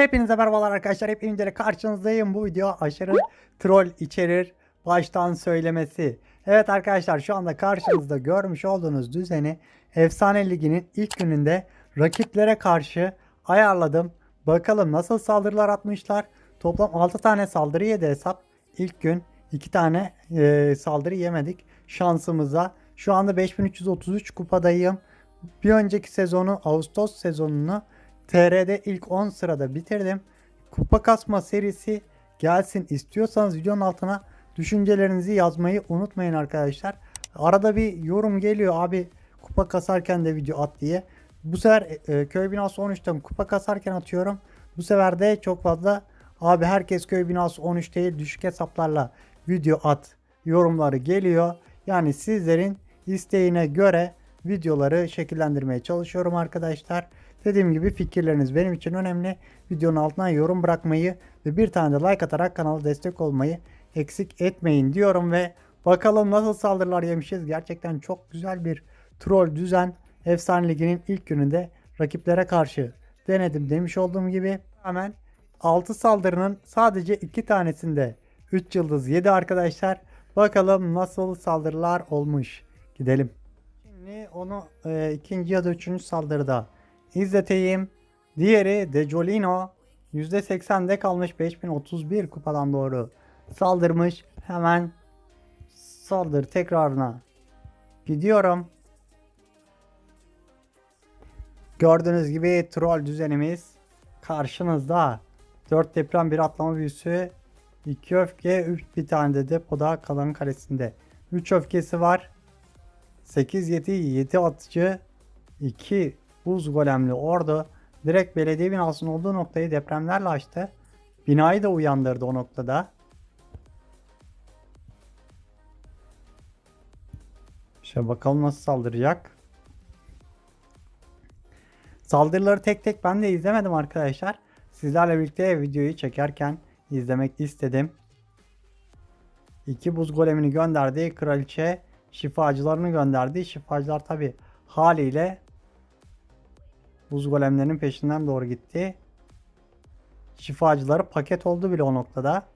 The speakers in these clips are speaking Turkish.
Hepinize merhabalar arkadaşlar. Hep karşınızdayım. Bu video aşırı troll içerir. Baştan söylemesi. Evet arkadaşlar şu anda karşınızda görmüş olduğunuz düzeni Efsane Ligi'nin ilk gününde rakiplere karşı ayarladım. Bakalım nasıl saldırılar atmışlar. Toplam 6 tane saldırı yedi hesap. İlk gün 2 tane e, saldırı yemedik. Şansımıza. Şu anda 5333 kupadayım. Bir önceki sezonu Ağustos sezonunu TR'de ilk 10 sırada bitirdim. Kupa kasma serisi gelsin istiyorsanız videonun altına düşüncelerinizi yazmayı unutmayın arkadaşlar. Arada bir yorum geliyor abi kupa kasarken de video at diye. Bu sefer e, köy binası 13'ten kupa kasarken atıyorum. Bu sefer de çok fazla abi herkes köy binası 13 değil düşük hesaplarla video at yorumları geliyor. Yani sizlerin isteğine göre videoları şekillendirmeye çalışıyorum arkadaşlar. Dediğim gibi fikirleriniz benim için önemli. Videonun altına yorum bırakmayı ve bir tane de like atarak kanala destek olmayı eksik etmeyin diyorum ve bakalım nasıl saldırılar yemişiz. Gerçekten çok güzel bir troll düzen. Efsane Ligi'nin ilk gününde rakiplere karşı denedim demiş olduğum gibi. Hemen 6 saldırının sadece 2 tanesinde 3 yıldız 7 arkadaşlar. Bakalım nasıl saldırılar olmuş. Gidelim. Şimdi onu e, ikinci ya da üçüncü saldırıda izleteyim. Diğeri De Jolino %80'de kalmış 5031 kupadan doğru saldırmış. Hemen saldır tekrarına gidiyorum. Gördüğünüz gibi troll düzenimiz karşınızda. 4 deprem bir atlama büyüsü 2 öfke 3 bir tane de depoda kalanın karesinde. 3 öfkesi var. 8 7 7 atıcı 2 buz golemli ordu direkt belediye binasının olduğu noktayı depremlerle açtı. Binayı da uyandırdı o noktada. İşte bakalım nasıl saldıracak. Saldırıları tek tek ben de izlemedim arkadaşlar. Sizlerle birlikte videoyu çekerken izlemek istedim. İki buz golemini gönderdi. Kraliçe şifacılarını gönderdi. Şifacılar tabi haliyle buz golemlerinin peşinden doğru gitti. Şifacıları paket oldu bile o noktada.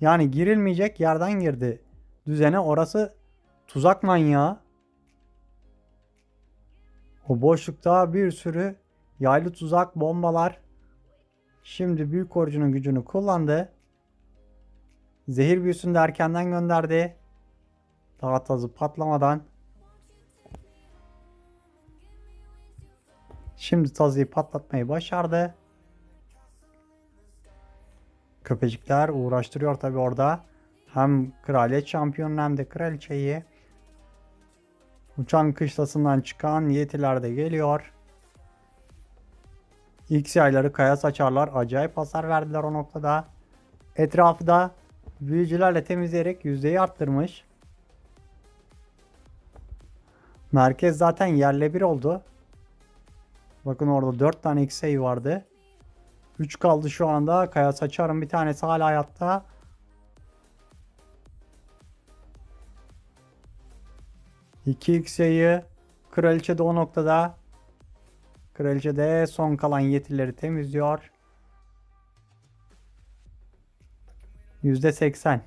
Yani girilmeyecek yerden girdi. Düzene orası tuzak manyağı. O boşlukta bir sürü yaylı tuzak, bombalar. Şimdi büyük orucunun gücünü kullandı. Zehir büyüsünü de erkenden gönderdi. Daha tazı patlamadan. Şimdi tazıyı patlatmayı başardı. Köpecikler uğraştırıyor tabi orada. Hem kraliyet şampiyonunu hem de kraliçeyi. Uçan kışlasından çıkan yetiler de geliyor. X yayları kaya saçarlar. Acayip hasar verdiler o noktada. Etrafı da büyücülerle temizleyerek yüzdeyi arttırmış. Merkez zaten yerle bir oldu. Bakın orada 4 tane X-Ray vardı. 3 kaldı şu anda. Kaya saçarım bir tanesi hala hayatta. İki X-Ray'ı Kraliçe de o noktada. Kraliçe de son kalan yetileri temizliyor. %80.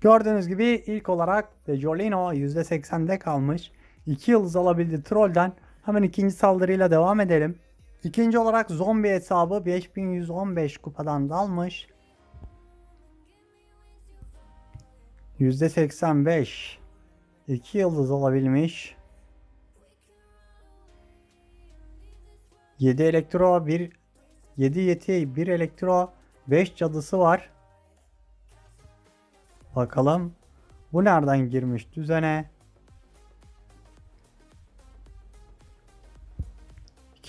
Gördüğünüz gibi ilk olarak De Jolino %80'de kalmış. 2 yıldız alabildi Troll'den. Hemen ikinci saldırıyla devam edelim. İkinci olarak zombi hesabı 5115 kupadan dalmış. %85 2 yıldız alabilmiş. 7 elektro 1 7 yeti 1 elektro 5 cadısı var. Bakalım bu nereden girmiş düzene?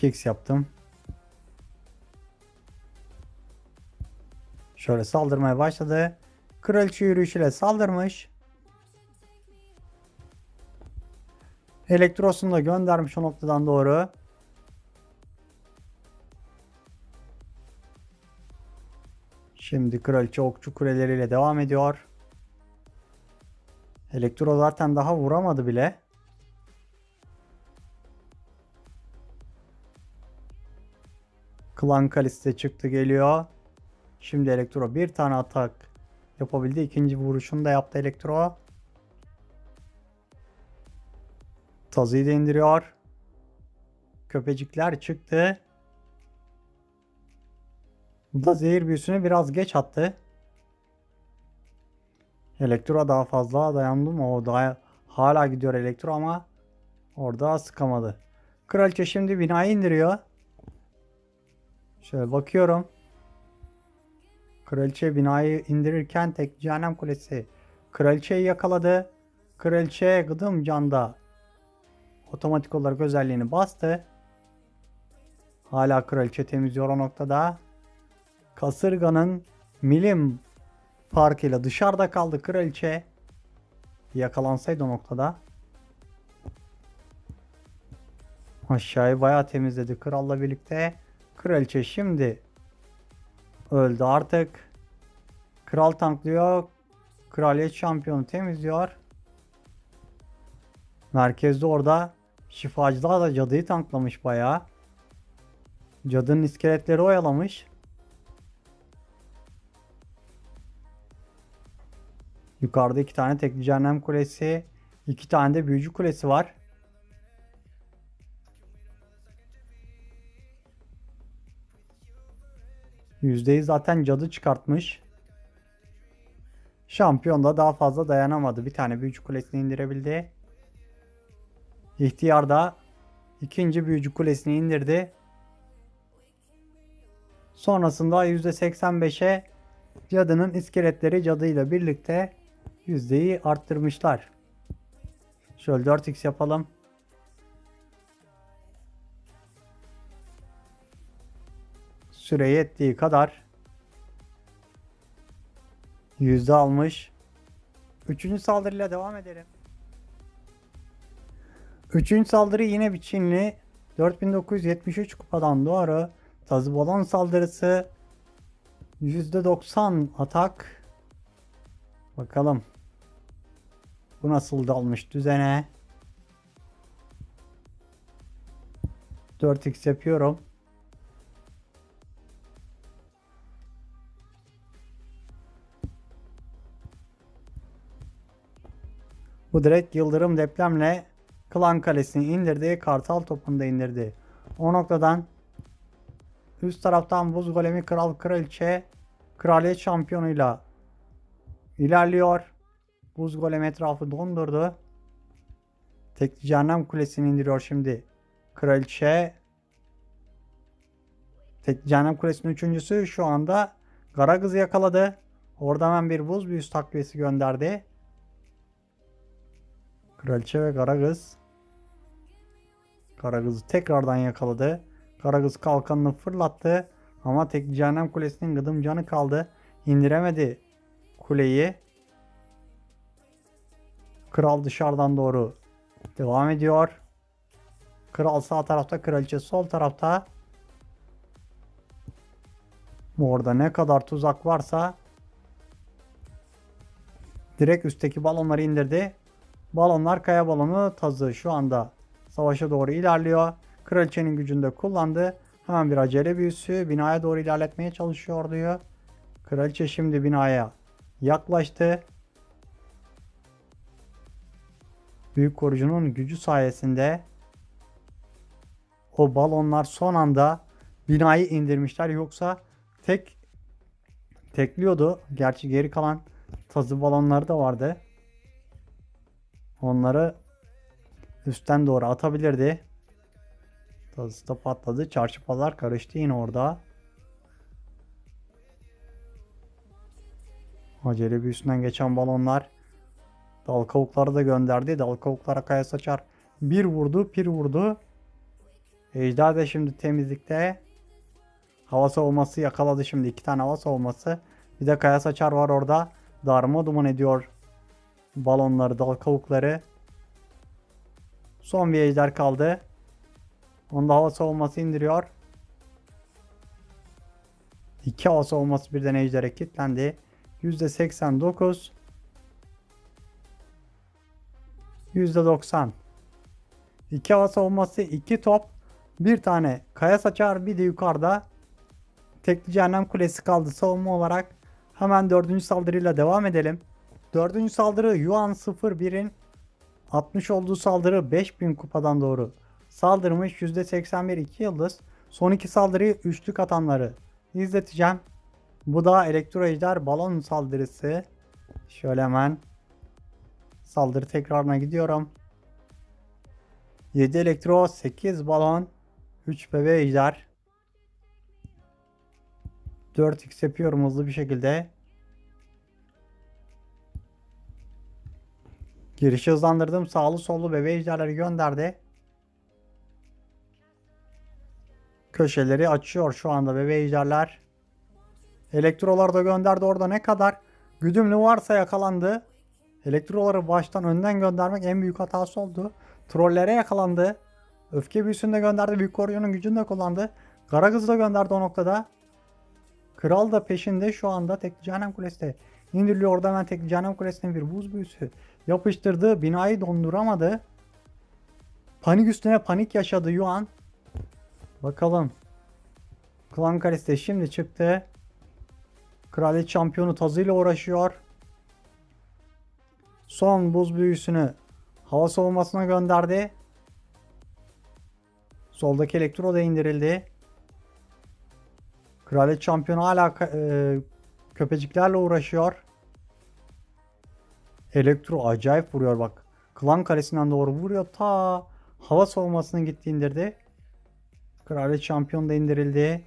2x yaptım. Şöyle saldırmaya başladı. Kraliçe yürüyüşüyle saldırmış. Elektrosunu da göndermiş o noktadan doğru. Şimdi kraliçe okçu kuleleriyle devam ediyor. Elektro zaten daha vuramadı bile. Klan Kaliste çıktı geliyor. Şimdi Elektro bir tane atak yapabildi. İkinci vuruşunu da yaptı Elektro. Tazıyı da indiriyor. Köpecikler çıktı. Bu da zehir büyüsünü biraz geç attı. Elektro daha fazla dayandı mı? O daha hala gidiyor Elektro ama orada sıkamadı. Kraliçe şimdi binayı indiriyor. Şöyle bakıyorum. Kraliçe binayı indirirken tek cehennem kulesi. Kraliçeyi yakaladı. Kraliçe gıdım canda otomatik olarak özelliğini bastı. Hala kraliçe temizliyor o noktada. Kasırganın milim farkıyla dışarıda kaldı kraliçe. Yakalansaydı o noktada. Aşağıyı bayağı temizledi kralla birlikte. Kraliçe şimdi öldü artık. Kral tanklıyor. Kraliyet şampiyonu temizliyor. Merkezde orada şifacılar da cadıyı tanklamış bayağı. Cadının iskeletleri oyalamış. Yukarıda iki tane tekli cehennem kulesi, iki tane de büyücü kulesi var. Yüzdeyi zaten cadı çıkartmış. Şampiyon da daha fazla dayanamadı. Bir tane büyücü kulesini indirebildi. İhtiyar da ikinci büyücü kulesini indirdi. Sonrasında %85'e cadının iskeletleri cadıyla birlikte yüzdeyi arttırmışlar. Şöyle 4x yapalım. Süre yettiği kadar yüzde almış. Üçüncü saldırıyla devam edelim. Üçüncü saldırı yine bir Çinli. 4973 kupadan doğru. Tazı balon saldırısı. %90 atak. Bakalım. Bu nasıl dalmış düzene. 4x yapıyorum. Bu direkt yıldırım depremle Klan Kalesi'ni indirdi. Kartal topunu da indirdi. O noktadan üst taraftan buz golemi kral kraliçe kraliyet şampiyonuyla ilerliyor. Buz golem etrafı dondurdu. Tek cehennem kulesini indiriyor şimdi. Kraliçe Tek cehennem kulesinin üçüncüsü şu anda Garagız'ı yakaladı. Orada hemen bir buz büyüsü takviyesi gönderdi. Kraliçe ve Karagöz. Karagöz'ü tekrardan yakaladı. Karagöz kalkanını fırlattı. Ama tek cehennem kulesinin gıdım canı kaldı. İndiremedi kuleyi. Kral dışarıdan doğru devam ediyor. Kral sağ tarafta, kraliçe sol tarafta. Orada ne kadar tuzak varsa direkt üstteki balonları indirdi. Balonlar kaya balonu tazı şu anda savaşa doğru ilerliyor. Kraliçenin gücünde kullandı. Hemen bir acele büyüsü binaya doğru ilerletmeye çalışıyor diyor. Kraliçe şimdi binaya yaklaştı. Büyük korucunun gücü sayesinde o balonlar son anda binayı indirmişler. Yoksa tek tekliyordu. Gerçi geri kalan tazı balonları da vardı. Onları üstten doğru atabilirdi. Tazısı da patladı. Çarşı karıştı yine orada. Acele büyüsünden geçen balonlar dal kavukları da gönderdi. Dal kavuklara kaya saçar. Bir vurdu, bir vurdu. Ejder de şimdi temizlikte. Hava savunması yakaladı şimdi. iki tane hava savunması. Bir de kaya saçar var orada. Darma duman ediyor balonları, dal kavukları. Son bir ejder kaldı. Onda hava savunması indiriyor. İki hava savunması birden ejdere kilitlendi. %89 %90 İki hava savunması, iki top, bir tane kaya saçar, bir de yukarıda Tekli cehennem kulesi kaldı savunma olarak. Hemen dördüncü saldırıyla devam edelim. Dördüncü saldırı Yuan 01'in 60 olduğu saldırı 5000 kupadan doğru saldırmış. %81 2 yıldız. Son iki saldırıyı üçlük atanları izleteceğim. Bu da elektro ejder balon saldırısı. Şöyle hemen saldırı tekrarına gidiyorum. 7 elektro, 8 balon, 3 bebe ejder. 4x yapıyorum hızlı bir şekilde. Girişi hızlandırdım. Sağlı sollu bebe ejderleri gönderdi. Köşeleri açıyor şu anda bebe ejderler. Elektroları da gönderdi orada ne kadar güdümlü varsa yakalandı. Elektroları baştan önden göndermek en büyük hatası oldu. Trollere yakalandı. Öfke büyüsünü de gönderdi. Büyük koruyanın gücünü de kullandı. Karagöz'ü de gönderdi o noktada. Kral da peşinde şu anda tekli cehennem kulesi de indiriliyor. Orada hemen tekli cehennem kulesine bir buz büyüsü yapıştırdı. Binayı donduramadı. Panik üstüne panik yaşadı Yuan. Bakalım. Klan Kalesi şimdi çıktı. Kraliyet şampiyonu tazıyla uğraşıyor. Son buz büyüsünü hava savunmasına gönderdi. Soldaki elektro da indirildi. Kraliyet şampiyonu hala e, köpeciklerle uğraşıyor. Elektro acayip vuruyor bak. Klan kalesinden doğru vuruyor. Ta hava savunmasını gitti indirdi. Kraliyet şampiyon da indirildi.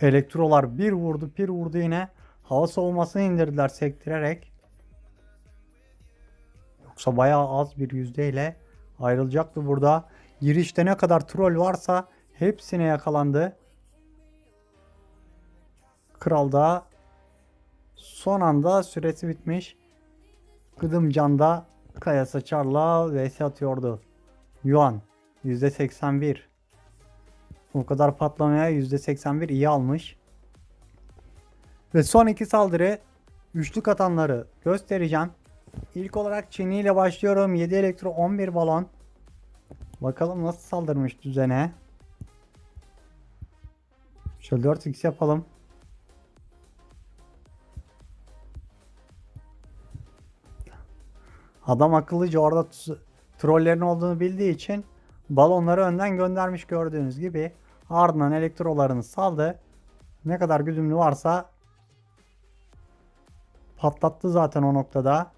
Elektrolar bir vurdu bir vurdu yine. Hava savunmasını indirdiler sektirerek. Yoksa bayağı az bir yüzdeyle ayrılacaktı burada. Girişte ne kadar troll varsa hepsine yakalandı. Kral da son anda süresi bitmiş. Gıdımcan Kaya Saçar'la vs atıyordu. Yuan %81. O kadar patlamaya %81 iyi almış. Ve son iki saldırı üçlük atanları göstereceğim. İlk olarak Çin'i ile başlıyorum. 7 elektro 11 balon. Bakalım nasıl saldırmış düzene. Şöyle 4x yapalım. Adam akıllıca orada trollerin olduğunu bildiği için balonları önden göndermiş gördüğünüz gibi. Ardından elektrolarını saldı. Ne kadar güdümlü varsa patlattı zaten o noktada.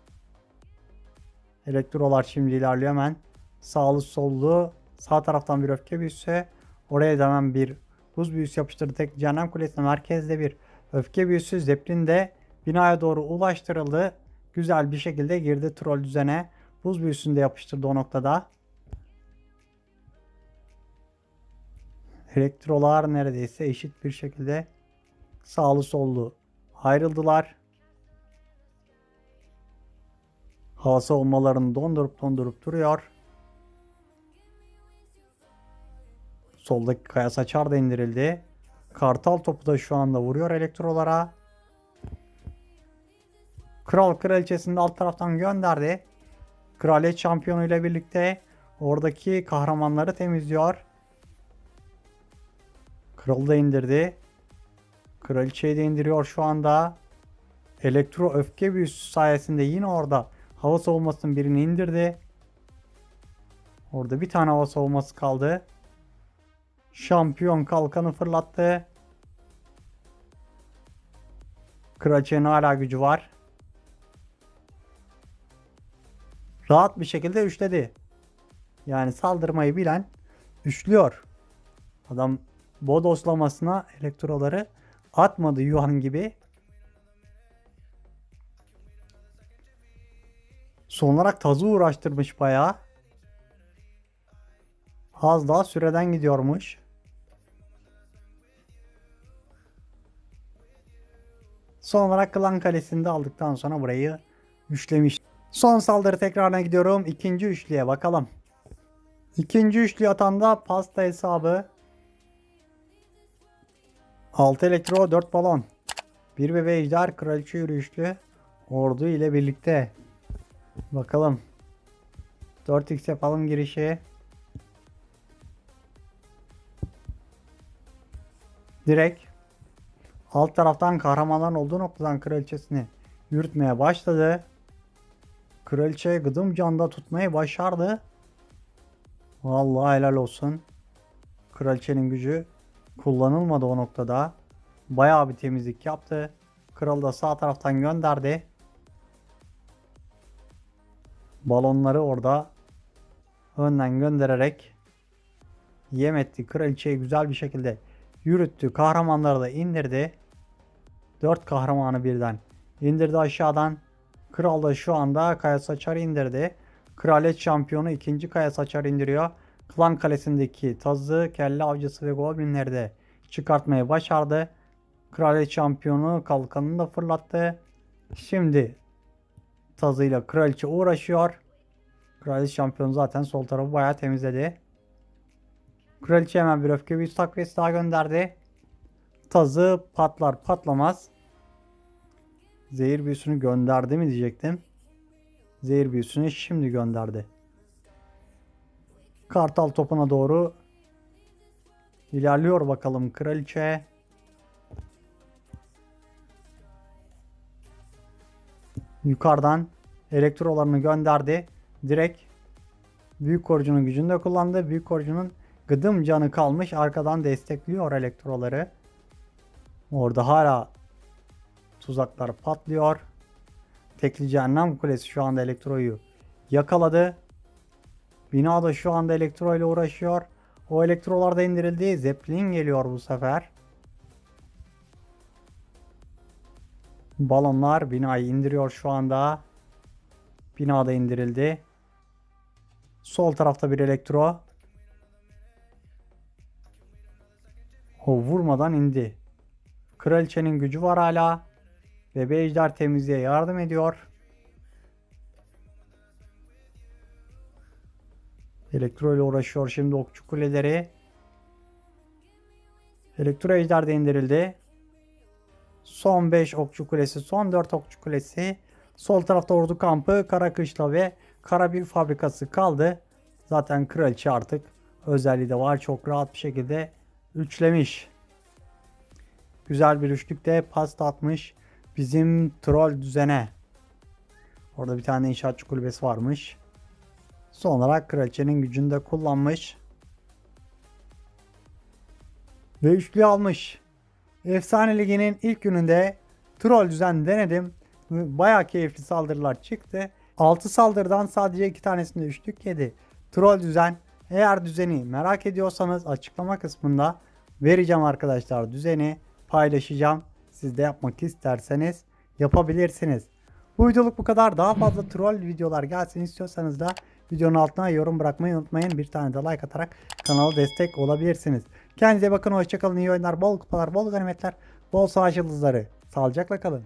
Elektrolar şimdi ilerliyor hemen. Sağlı sollu sağ taraftan bir öfke büyüsü. Oraya da hemen bir buz büyüsü yapıştırdı. Tek cehennem kulesine merkezde bir öfke büyüsü. Zeppelin de binaya doğru ulaştırıldı. Güzel bir şekilde girdi troll düzene. Buz büyüsünü de yapıştırdı o noktada. Elektrolar neredeyse eşit bir şekilde sağlı sollu ayrıldılar. Hava savunmalarını dondurup dondurup duruyor. Soldaki kaya saçar da indirildi. Kartal topu da şu anda vuruyor elektrolara. Kral kraliçesini de alt taraftan gönderdi. Kraliyet şampiyonu ile birlikte oradaki kahramanları temizliyor. Kralı da indirdi. Kraliçeyi de indiriyor şu anda. Elektro öfke büyüsü sayesinde yine orada hava savunmasının birini indirdi. Orada bir tane hava savunması kaldı. Şampiyon kalkanı fırlattı. Kraliçenin hala gücü var. Rahat bir şekilde üçledi. Yani saldırmayı bilen üçlüyor. Adam bodoslamasına elektroları atmadı Yuan gibi. Son olarak tazı uğraştırmış bayağı. Az daha süreden gidiyormuş. Son olarak Klan Kalesi'nde aldıktan sonra burayı üçlemiş. Son saldırı tekrarına gidiyorum. İkinci üçlüye bakalım. İkinci üçlü atanda pasta hesabı. 6 elektro 4 balon. Bir bebe ejder kraliçe yürüyüşlü ordu ile birlikte. Bakalım. 4x yapalım girişi. Direkt alt taraftan kahramanların olduğu noktadan kraliçesini yürütmeye başladı. Kraliçe gıdım canda tutmayı başardı. Vallahi helal olsun. Kraliçenin gücü kullanılmadı o noktada. Bayağı bir temizlik yaptı. Kral da sağ taraftan gönderdi. Balonları orada önden göndererek yem etti. Kraliçeyi güzel bir şekilde yürüttü. Kahramanları da indirdi. Dört kahramanı birden indirdi aşağıdan. Kral da şu anda Kaya Saçar'ı indirdi. Kraliyet şampiyonu ikinci Kaya Saçar indiriyor. Klan kalesindeki tazı, kelle avcısı ve goblinleri de çıkartmayı başardı. Kraliyet şampiyonu kalkanını da fırlattı. Şimdi tazıyla kraliçe uğraşıyor. Kraliçe şampiyonu zaten sol tarafı bayağı temizledi. Kraliçe hemen bir öfke büyüsü takviyesi daha gönderdi. Tazı patlar patlamaz. Zehir büyüsünü gönderdi mi diyecektim. Zehir büyüsünü şimdi gönderdi. Kartal topuna doğru ilerliyor bakalım kraliçe. Yukarıdan elektrolarını gönderdi. Direkt büyük korucunun gücünü de kullandı. Büyük korucunun gıdım canı kalmış. Arkadan destekliyor elektroları. Orada hala tuzaklar patlıyor. Tekli cehennem kulesi şu anda elektroyu yakaladı. Bina da şu anda elektro ile uğraşıyor. O elektrolar da indirildi. Zeppelin geliyor bu sefer. Balonlar binayı indiriyor şu anda. Binada indirildi. Sol tarafta bir elektro. O vurmadan indi. Kraliçenin gücü var hala. Bebe ejder temizliğe yardım ediyor. Elektro ile uğraşıyor şimdi okçu kuleleri. Elektro ejder de indirildi. Son 5 okçu kulesi, son 4 okçu kulesi. Sol tarafta ordu kampı, kara kışla ve kara bir fabrikası kaldı. Zaten kraliçe artık özelliği de var. Çok rahat bir şekilde üçlemiş. Güzel bir üçlükte pasta atmış bizim troll düzene. Orada bir tane inşaatçı kulübesi varmış. Son olarak kraliçenin gücünü de kullanmış. Ve üçlü almış. Efsane Ligi'nin ilk gününde troll düzen denedim. Baya keyifli saldırılar çıktı. 6 saldırıdan sadece 2 tanesinde üçlük yedi. Troll düzen. Eğer düzeni merak ediyorsanız açıklama kısmında vereceğim arkadaşlar düzeni paylaşacağım. Siz de yapmak isterseniz yapabilirsiniz. Bu videoluk bu kadar. Daha fazla troll videolar gelsin istiyorsanız da videonun altına yorum bırakmayı unutmayın. Bir tane de like atarak kanala destek olabilirsiniz. Kendinize bakın. Hoşçakalın. İyi oyunlar, bol kupalar, bol ganimetler, bol savaş yıldızları. Sağlıcakla kalın.